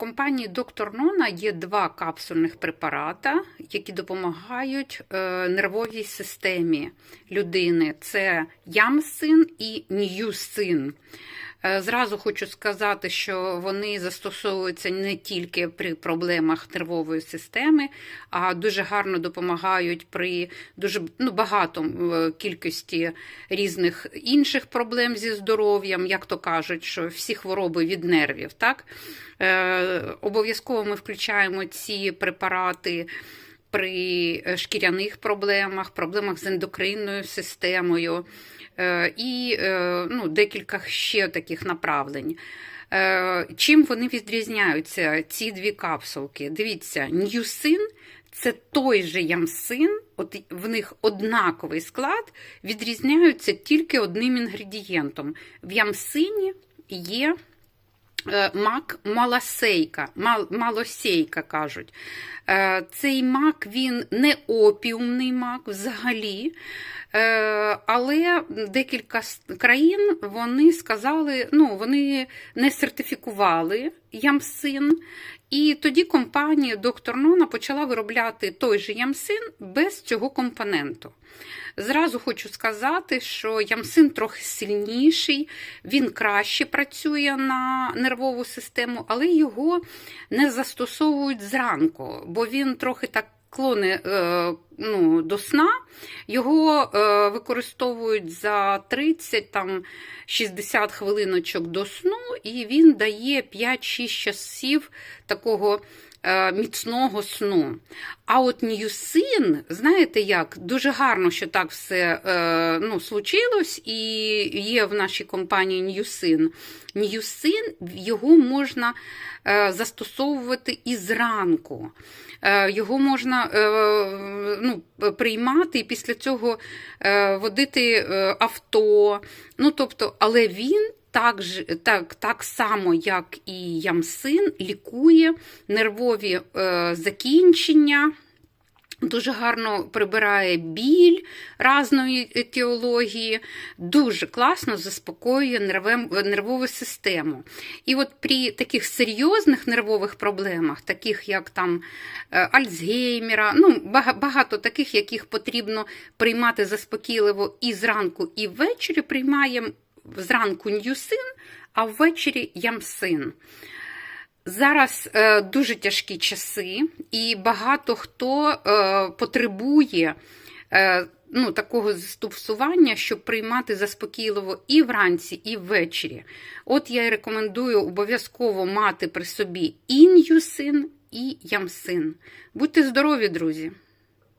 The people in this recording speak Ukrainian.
компанії Доктор Нона є два капсульних препарата, які допомагають е, нервовій системі людини. Це ямсин і ньюсин. Е, Зразу хочу сказати, що вони застосовуються не тільки при проблемах нервової системи, а дуже гарно допомагають при дуже ну, багато е, кількості різних інших проблем зі здоров'ям, як то кажуть, що всі хвороби від нервів. Так? Е, Обов'язково ми включаємо ці препарати. При е, шкіряних проблемах, проблемах з ендокринною системою е, і е, ну, декілька ще таких направлень. Чим вони відрізняються, ці дві капсулки? Дивіться, ньюсин це той же ямсин, от в них однаковий склад, відрізняються тільки одним інгредієнтом. В ямсині є мак малосейка, мал, малосейка кажуть. Е, Цей мак він не опіумний мак взагалі. Е, Але декілька країн вони сказали, ну вони не сертифікували ямсин. І тоді компанія Доктор Нона почала виробляти той же ямсин без цього компоненту. Зразу хочу сказати, що ямсин трохи сильніший, він краще працює на нервову систему, але його не застосовують зранку, бо він трохи так клони е, ну, до сна. Його е, використовують за 30 там, 60 хвилиночок до сну, і він дає 5-6 часів такого міцного сну. А от ньюсин, знаєте як, дуже гарно, що так все е, ну, случилось, і є в нашій компанії ньюсин. Ньюсин, його можна е, застосовувати і зранку. Е, Його можна е, ну, приймати і після цього е, водити е, авто. Ну, тобто, але він так, так, так само, як і ямсин, лікує нервові е, закінчення. Дуже гарно прибирає біль разної етіології, дуже класно заспокоює нервову систему. І от при таких серйозних нервових проблемах, таких як там е, Альцгеймера, ну, багато таких, яких потрібно приймати заспокійливо і зранку, і ввечері приймаємо зранку ньюсин, а ввечері ямсин. Зараз е, дуже тяжкі часи, і багато хто е, потребує е, ну, такого застосування, щоб приймати заспокійливо і вранці, і ввечері. От я рекомендую обов'язково мати при собі і ньюсин, і ямсин. Будьте здорові, друзі!